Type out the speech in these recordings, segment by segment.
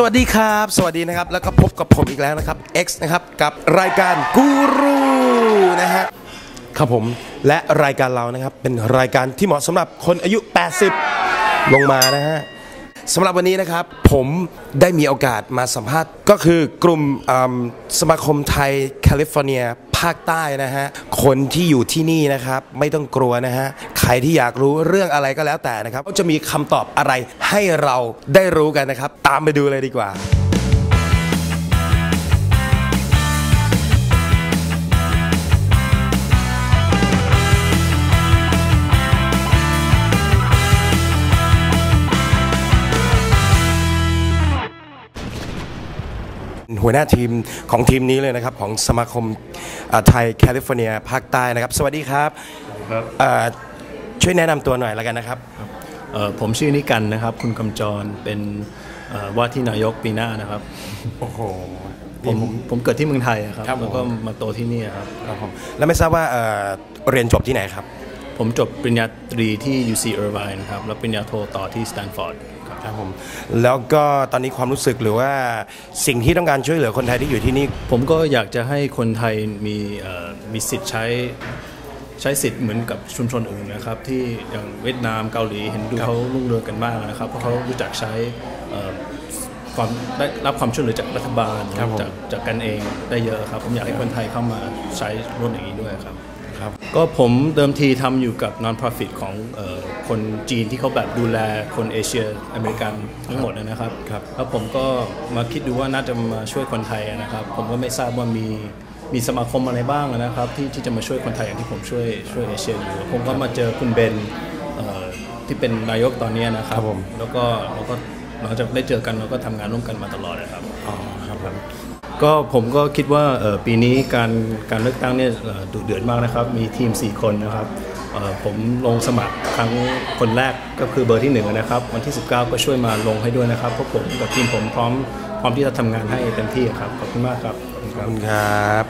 สวัสดีครับ สวัสดีนะครับ แล้วก็พบกับผมอีกแล้วนะครับ X นะครับ กับรายการกูรูนะฮะ ครับผม และรายการเรานะครับ เป็นรายการที่เหมาะสำหรับคนอายุ 80 ลงมานะฮะ สำหรับวันนี้นะครับผมได้มีโอกาสมาสัมภาษณ์ ก็คือกลุ่มสมาคมไทยแคลิฟอร์เนียภาคใต้นะฮะ คนที่อยู่ที่นี่นะครับ ไม่ต้องกลัวนะฮะ ใครที่อยากรู้เรื่องอะไรก็แล้วแต่นะครับ ก็จะมีคำตอบอะไรให้เราได้รู้กันนะครับ ตามไปดูเลยดีกว่า หัวหน้าทีมของทีมนี้เลยนะครับ ของสมาคมเอ่อไทยแคลิฟอร์เนียภาคใต้นะครับ สวัสดีครับครับเอ่อช่วยแนะนำตัวหน่อยแล้วกันนะครับเอ่อผมชื่อนิกันนะครับ คุณกำจรเป็นเอ่อว่าที่นายกปีหน้านะครับ โอ้โหผมผมเกิดที่เมืองไทยอะครับครับผมแล้วก็มาโตที่นี่ครับครับผมแล้วไม่ทราบว่าเอ่อเรียนจบที่ไหนครับ ผมจบปริญญาตรีที่ UC Irvine ครับแล้วปริญญาโทต่อที่ Stanford ครับครับผมแล้วก็ตอนนี้ความรู้สึกหรือว่าสิ่งที่ต้องการช่วยเหลือคนไทยที่อยู่ที่นี่ ผมก็อยากจะให้คนไทยมีเอ่อมีสิทธิ์ใช้ใช้สิทธิ์เหมือนกับชุมชนอื่นนะครับ ที่อย่างเวียดนามเกาหลีเห็นดูเขารุ่งเรืองกันมากนะครับ เพราะเขารู้จักใช้เอ่อความได้รับความช่วยเหลือจากรัฐบาลครับผมจากจากกันเองได้เยอะครับ ผมอยากให้คนไทยเข้ามาใช้ร่วมอย่างนี้ด้วยครับ ครับ ก็ผมเดิมทีทำอยู่กับ non-profit ของเออคนจีนที่เขาแบบดูแลคนเอเชียอเมริกันทั้งหมดนะครับครับแล้วผมก็มาคิดดูว่าน่าจะมาช่วยคนไทยนะครับ ผมก็ไม่ทราบว่ามีมีสมาคมอะไรบ้างนะครับที่ที่จะมาช่วยคนไทยอย่างที่ผมช่วยช่วยเอเชียอยู่ผมก็มาเจอคุณเบนเอ่อที่เป็นนายกตอนนี้นะครับครับผมแล้วก็เราก็หลังจากได้เจอกันเราก็ทำงานร่วมกันมาตลอดนะครับอ๋อครับผม ก็ผมก็คิดว่าเอ่อปีนี้การการเลือกตั้งเนี่ยเอ่อดุเดือดมากนะครับ มีทีม 4 คนนะครับเอ่อผมลงสมัครครั้งคนแรกก็คือเบอร์ที่ 1 นะครับ วันที่ 19 ก็ช่วยมาลงให้ด้วยนะครับเพราะผมกับทีมผมพร้อมพร้อมที่จะทำงานให้เต็มที่ครับขอบคุณมากครับขอบคุณคขอรับบคุณครับ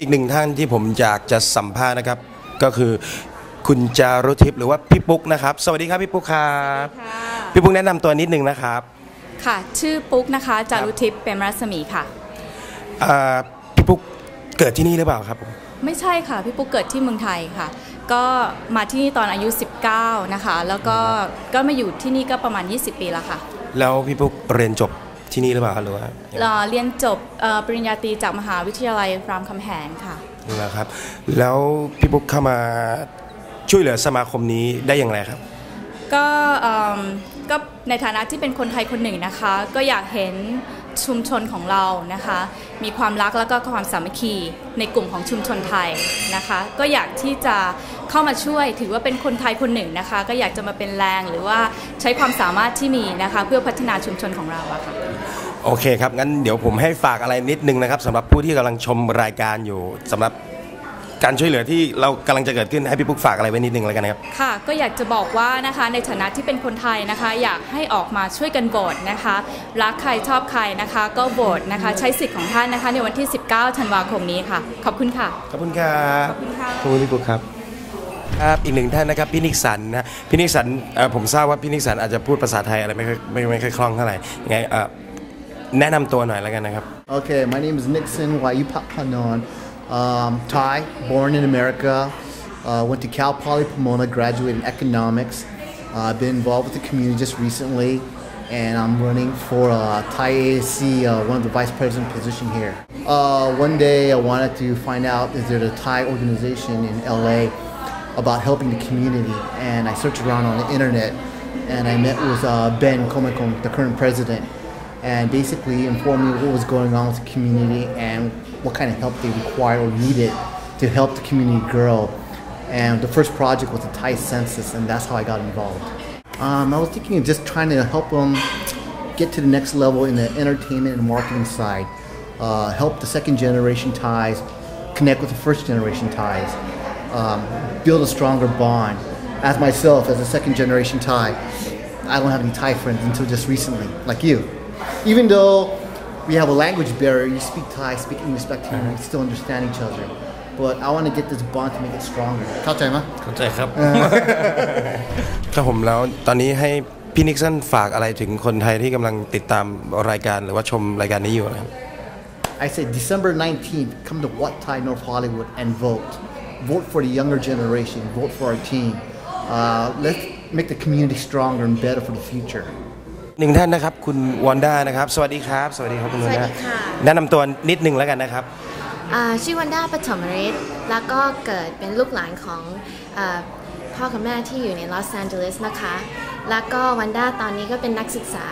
อีกหนึ่งท่านที่ผมอยากจะสัมภาษณ์นะครับ ก็คือคุณจารุทิพย์หรือว่าพี่ปุ๊กนะครับ สวัสดีครับพี่ปุ๊กครับค่ะพี่ปุ๊กแนะนำตัวนิดนึงนะครับ ค่ะ ชื่อปุ๊กนะคะจารุทิพย์เป็นรัศมีค่ะอ่า พี่ปุ๊กเกิดที่นี่หรือเปล่าครับผมไม่ใช่ค่ะ พี่ปุ๊กเกิดที่เมืองไทยค่ะ ก็มาที่นี่ตอนอายุ 19 นะคะ แล้วก็ก็มาอยู่ที่นี่ก็ประมาณ 20 ปีแล้วค่ะ แล้วพี่ปุ๊กเรียนจบที่นี่หรือเปล่าครับหรือว่าเอ่อเรียนจบเอ่อปริญญาตรีจากมหาวิทยาลัยรามคำแหงค่ะนะครับ แล้วพี่ปุ๊กเข้ามาช่วยเหลือสมาคมนี้ได้อย่างไรครับ ก็เอิ่มก็ในฐานะที่เป็นคนไทยคนหนึ่งนะคะ ก็อยากเห็นชุมชนของเรานะคะ มีความรักแล้วก็ความสามัคคีในกลุ่มของชุมชนไทยนะคะ ก็อยากที่จะเข้ามาช่วยถือว่าเป็นคนไทยคนหนึ่งนะคะ ก็อยากจะมาเป็นแรงหรือว่าใช้ความสามารถที่มีนะคะ เพื่อพัฒนาชุมชนของเราอะค่ะโอเคครับงั้นเดี๋ยวผมให้ฝากอะไรนิดนึงนะครับสำหรับผู้ที่กำลังชมรายการอยู่สำหรับ การช่วยเหลือที่เรากำลังจะเกิดขึ้นให้พี่ปุ๊กฝากอะไรไว้นิดนึงแล้วกันนะครับ ค่ะก็อยากจะบอกว่านะคะในฐานะที่เป็นคนไทยนะคะ อยากให้ออกมาช่วยกันโหวตนะคะ รักใครชอบใครนะคะ ก็โหวตนะคะ ใช้สิทธิ์ของท่านนะคะ ในวันที่ 19 ธันวาคมนี้ค่ะ ขอบคุณค่ะ ขอบคุณครับขอบคุณค่ะขอบคุณพี่ปุ๊กครับ ครับอีกหนึ่งท่านนะครับพี่นิกสันนะพี่นิกสันเอ่อผมทราบว่าพี่นิกสันอาจจะพูดภาษาไทยอะไรไม่ค่อยไม่ไม่ค่อยคล่องเท่าไหร่ยังไงเอ่อแนะนำตัวหน่อยแล้วกันนะครับ Okay, my name is Nixon Wayupapanon. Um, Thai, born in America. Uh, went to Cal Poly Pomona, graduated in economics. Uh, I've been involved with the community just recently, and I'm running for uh, Thai ASC, uh, one of the vice president position here. Uh, one day I wanted to find out is there a Thai organization in LA about helping the community, and I searched around on the internet, and I met with uh, Ben Komekong, the current president and basically informed me what was going on with the community and what kind of help they require or needed to help the community grow. And the first project was the Thai census, and that's how I got involved. Um, I was thinking of just trying to help them get to the next level in the entertainment and marketing side, uh, help the second generation Thais connect with the first generation Thais, um, build a stronger bond. As myself, as a second generation Thai, I don't have any Thai friends until just recently, like you. Even though we have a language barrier, you speak Thai, speak English back to you, we still understand each other. But I want to get this bond to make it stronger. เข้าใจไหม เข้าใจครับ ครับผมแล้วตอนนี้ให้ พี่นิกสันฝากอะไรถึงคนไทยที่กำลังติดตามรายการหรือว่าชมรายการนี้อยู่นะครับ I say December 19th, come to What Thai North Hollywood and vote. Vote for the younger generation. Vote for our team. Uh, let's make the community stronger and better for the future. หนึ่งท่านนะครับ คุณวันด้านะครับ สวัสดีครับ สวัสดีครับคุณวันด้าสวัสดีค่ะ แนะนำตัวนิดนึงแล้วกันนะครับ อ่าชื่อวันด้าปฐมฤทธิ์แล้วก็เกิดเป็นลูกหลานของอาพ่อกับแม่ที่อยู่ในลอสแอนเจลิสนะคะ แล้วก็วันด้าตอนนี้ก็เป็นนักศึกษา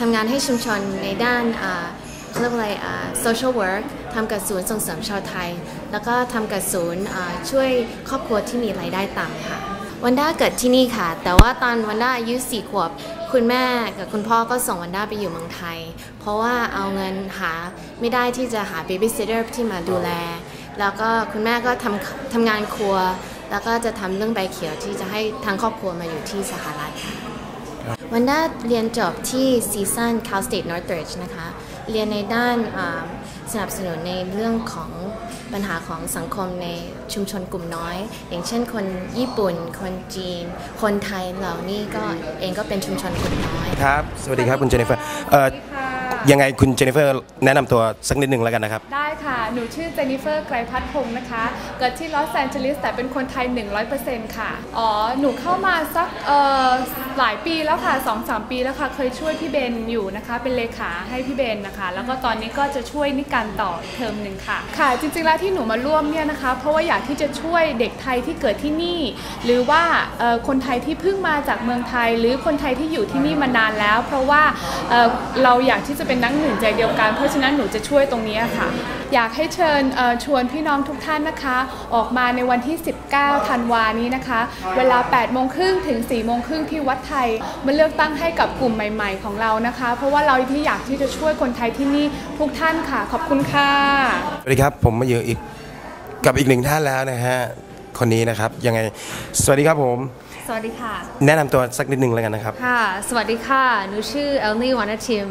ทำงานให้ชุมชนในด้านอ่าเขาเรียกว่าอะไรอ่า social work ทำกับศูนย์ส่งเสริมชาวไทย แล้วก็ทำกับศูนย์อ่าช่วยครอบครัวที่มีรายได้ต่ำค่ะ วันด้าเกิดที่นี่ค่ะ แต่ว่าตอนวันด้าอายุสี่ขวบ คุณแม่กับคุณพ่อก็ส่งวันด้าไปอยู่เมืองไทย เพราะว่าเอาเงินหาไม่ได้ที่จะหา babysitter ที่มาดูแล แล้วก็คุณแม่ก็ทำทำงานครัว แล้วก็จะทำเรื่องใบเขียวที่จะให้ทั้งครอบครัวมาอยู่ที่สหรัฐค่ะวันด้าเรียนจบที่ซีซัน Cal State Northridge นะคะ เรียนในด้าน สนับสนุนในเรื่องของปัญหาของสังคมในชุมชนกลุ่มน้อย อย่างเช่น คนญี่ปุ่น คนจีน คนไทยเหล่านี้ก็เองก็เป็นชุมชนกลุ่มน้อย ครับ สวัสดีครับคุณเจนนิเฟอร์เอ่อยังไงคุณเจนนิเฟอร์แนะนำตัวสักนิดนึงแล้วกันนะครับ ได้ค่ะ หนูชื่อเจนนิเฟอร์ไกรพัฒน์พงศ์นะคะ เกิดที่ลอสแอนเจลิสแต่เป็นคนไทย 100%ค่ะ อ๋อ หนูเข้ามาสักเอ่อ หลายปีแล้วค่ะ2-3ปีแล้วค่ะเคยช่วยพี่เบนอยู่นะคะ เป็นเลขาให้พี่เบนนะคะ แล้วก็ตอนนี้ก็จะช่วยนิการต่อเทอมหนึ่งค่ะ ค่ะจริงๆแล้วที่หนูมาร่วมเนี่ยนะคะ เพราะว่าอยากที่จะช่วยเด็กไทยที่เกิดที่นี่ หรือว่าคนไทยที่เพิ่งมาจากเมืองไทย หรือคนไทยที่อยู่ที่นี่มานานแล้ว เพราะว่าเเราอยากที่จะเป็นนักหนึ่งใจเดียวกัน เพราะฉะนั้นหนูจะช่วยตรงนี้ค่ะ อยากให้เชิญเอ่อชวนพี่น้องทุกท่านนะคะ ออกมาในวันที่ 19 ธันวานี้นะคะ เวลา 8 โมงครึ่งถึง 4 โมงครึ่งที่วัดไทยมาเลือกตั้งให้กับกลุ่มใหม่ ๆ ของเรานะคะ เพราะว่าเราที่อยากที่จะช่วยคนไทยที่นี่ทุกท่านค่ะ ขอบคุณค่ะสวัสดีครับผมมาอยู่อีกกับอีกหนึ่งท่านแล้วนะฮะคนนี้นะครับยังไงสวัสดีครับผมสวัสดีค่ะ แนะนำตัวสักนิดนึงแล้วกันนะครับ ค่ะ สวัสดีค่ะ หนูชื่อเอลนี่วานาทิม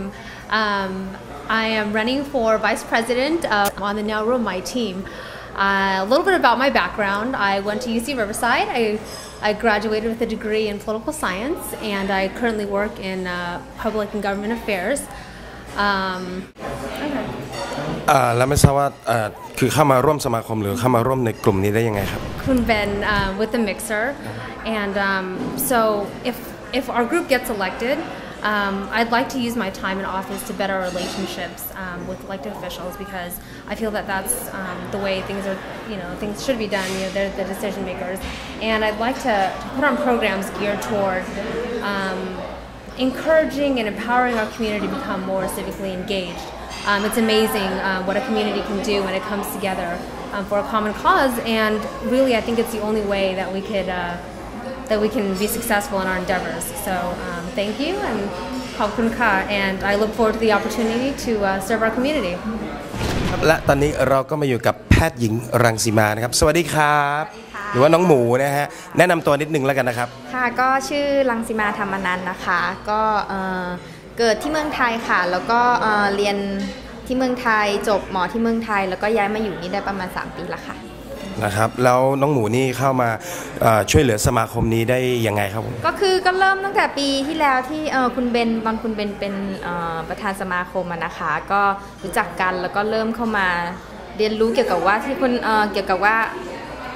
um, I am running for Vice President uh, on the Now Room, my team. Uh, a little bit about my background. I went to UC Riverside. I, I graduated with a degree in political science, and I currently work in uh, public and government affairs. Um, อ่าแล้วไม่ทราบว่าเอ่อคือเข้ามาร่วมสมาคมหรือเข้ามาร่วมในกลุ่มนี้ได้ยังไงครับ Kun Ben uh, with the mixer, and um, so if if our group gets elected, um, I'd like to use my time in office to better relationships um, with elected officials because I feel that that's um, the way things are, you know, things should be done. You know, they're the decision makers, and I'd like to, to put on programs geared toward. Um, encouraging and empowering our community to become more civically engaged. Um, it's amazing uh, what a community can do when it comes together um, for a common cause, and really, I think it's the only way that we could uh, that we can be successful in our endeavors. So, um, thank you and Khop Ka, and I look forward to the opportunity to uh, serve our community. และตอนนี้เราก็มาอยู่กับแพทย์หญิงรังสีมานะครับ สวัสดีครับ หรือว่าน้องหมูนะฮะ แนะนำตัวนิดนึงแล้วกันนะครับ ค่ะ ก็ชื่อลังสิมาธรรมนันท์นะคะ ก็เอ่อเกิดที่เมืองไทยค่ะ แล้วก็เอ่อเรียนที่เมืองไทย จบหมอที่เมืองไทย แล้วก็ย้ายมาอยู่นี่ได้ประมาณ 3 ปีแล้วค่ะ นะครับ แล้วน้องหมูนี่เข้ามาเอ่อช่วยเหลือสมาคมนี้ได้ยังไงครับผม ก็คือก็เริ่มตั้งแต่ปีที่แล้วที่เอ่อคุณเบนตอนคุณเบนเป็นเอ่อประธานสมาคมอะนะคะ ก็รู้จักกันแล้วก็เริ่มเข้ามาเรียนรู้เกี่ยวกับว่าที่คนเอ่อเกี่ยวกับว่า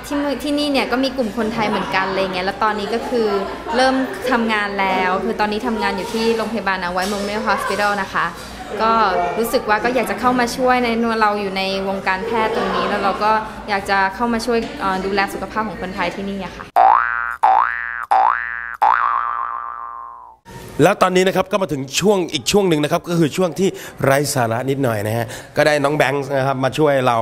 ที่เมืองที่นี่เนี่ยก็มีกลุ่มคนไทยเหมือนกันอะไรเงี้ยแล้วตอนนี้ก็คือเริ่มทำงานแล้ว คือตอนนี้ทำงานอยู่ที่โรงพยาบาลเอาไว้มงเมลฮอสพิทอลนะคะ ก็รู้สึกว่าก็อยากจะเข้ามาช่วยในเราอยู่ในวงการแพทย์ตรงนี้ แล้วเราก็อยากจะเข้ามาช่วยดูแลสุขภาพของคนไทยที่นี่ค่ะ แล้วตอนนี้นะครับก็มาถึงช่วงอีกช่วงหนึ่งนะครับก็คือช่วงที่ไร้สาระนิดหน่อยนะฮะก็ได้น้องแบงค์นะครับมาช่วยเรา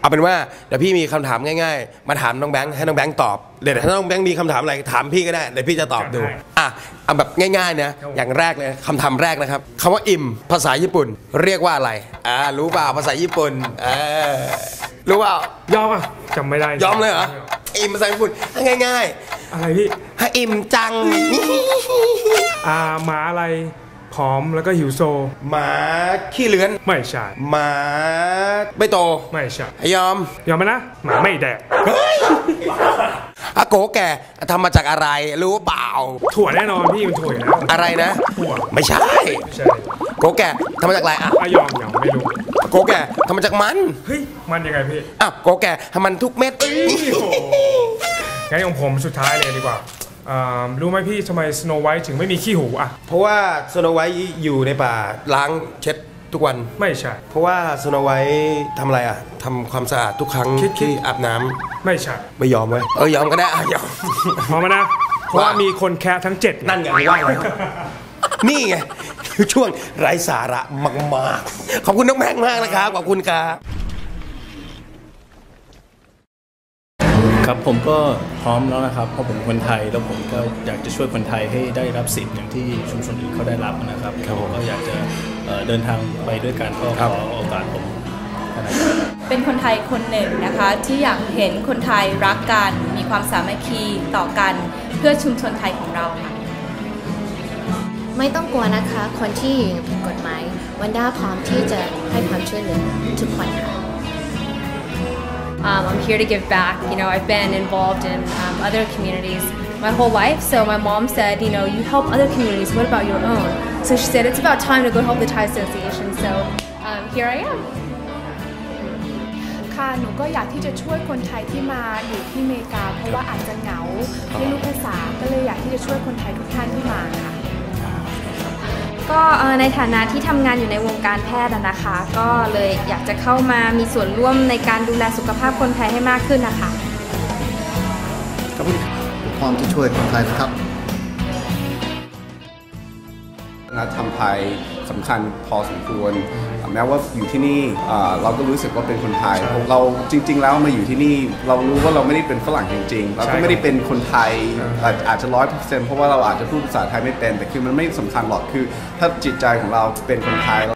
เอาเป็นว่าเดี๋ยวพี่มีคำถามง่าย ๆ มาถามน้องแบงค์ให้น้องแบงค์ตอบเดี๋ยวถ้าน้องแบงค์มีคำถามอะไรถามพี่ก็ได้เดี๋ยวพี่จะตอบดูอะเอาแบบง่ายๆนะอย่างแรกเลยคำถามแรกนะครับคำว่าอิ่มภาษาญี่ปุ่น เรียกว่าอะไรอ่ารู้เปล่าภาษาญี่ปุ่นเออรู้เปล่า ยอมอะจำไม่ได้ยอมเลยเหรอ อิมภาษาญี่ปุ่นง่ายอะไรพี่ๆให้อิ่มจังอ่าหมาอะไรผอมแล้วก็หิวโซ หมาขี้เลื้อนไม่ใช่ หมาไม่โตไม่ใช่ ยอมยอมไหมนะ หมาไม่แดก อาโกแก่ทำมาจากอะไรรู้เปล่า ถั่วแน่นอนพี่มันถั่วอยู่แล้วอะไรนะ ถั่วไม่ใช่ใช่ โกแก่ทำมาจากอะไรอะอายอมยอมไม่รู้โกแก่ทำมาจากมันเฮ้ยมันยังไงพี่อ้าวโกแก่ทำมันทุกเม็ดโอ้โหงั้นของผมสุดท้ายเลยดีกว่าอ่ารู้ไหมพี่ทำไมสโนไวท์ถึงไม่มีขี้หูอะเพราะว่าสโนไวท์อยู่ในป่าล้างเช็ดทุกวัน ไม่ใช่ เพราะว่าสโนไวท์ทำอะไรอะทำความสะอาดทุกครั้งคิดๆที่อาบน้ำไม่ใช่ไม่ยอมเว้ยเออยอมก็ได้อะยอมพอมานะเพราะว่ามีคนแคะทั้งเจ็ดนั่นไงว่าแล้วนี่ไงคือ ช่วงไร้สาระมากๆ ขอบคุณน้องแม็กมากนะครับ ขอบคุณครับครับผมก็พร้อมแล้วนะครับ เพราะผมเป็นคนไทยแล้วผมก็อยากจะช่วยคนไทยให้ได้รับสิทธิ์อย่างที่ชุมชนอื่นเขาได้รับนะครับครับผมก็อยากจะเอ่อเดินทางไปด้วยกันก็ขอโอกาสผมนะครับเป็นคนไทยคนหนึ่งนะคะ ที่อยากเห็นคนไทยรักกัน มีความสามัคคีต่อกันเพื่อชุมชนไทยของเราค่ะ ไม่ต้องกลัวนะคะ คนที่อยู่อย่างผิดกฎหมายวันด้าพร้อมที่จะให้ความช่วยเหลือทุกคนค่ะ Um, I'm here to give back. You know, I've been involved in um, other communities my whole life. So my mom said, you know, you help other communities. What about your own? So she said, it's about time to go help the Thai Association. So um, here I am. ค่ะหนูก็อยากที่จะช่วยคนไทยที่มาอยู่ที่อเมริกา เพราะว่าอาจจะเหงาไม่รู้ภาษาก็เลยอยากที่จะช่วยคนไทยทุกท่านที่มาค่ะ ก็เอ่อในฐานะที่ทำงานอยู่ในวงการแพทย์อะนะคะ ก็เลยอยากจะเข้ามามีส่วนร่วมในการดูแลสุขภาพคนไทยให้มากขึ้นนะคะพร้อมจะช่วยคนไทยนะครับวัฒนธรรมไทย สำคัญพอสมควร แม้ว่าอยู่ที่นี่เอ่อเราก็รู้สึกว่าเป็นคนไทย เราจริง ๆ แล้วมาอยู่ที่นี่ เรารู้ว่าเราไม่ได้เป็นฝรั่งจริง ๆ เราก็ไม่ได้เป็นคนไทยอาจอาจจะร้อยเปอร์เซ็นต์เพราะว่าเราอาจจะพูดภาษาไทยไม่เป็น แต่คือมันไม่สำคัญหรอกคือ ถ้าจิตใจของเราเป็นคนไทยเรา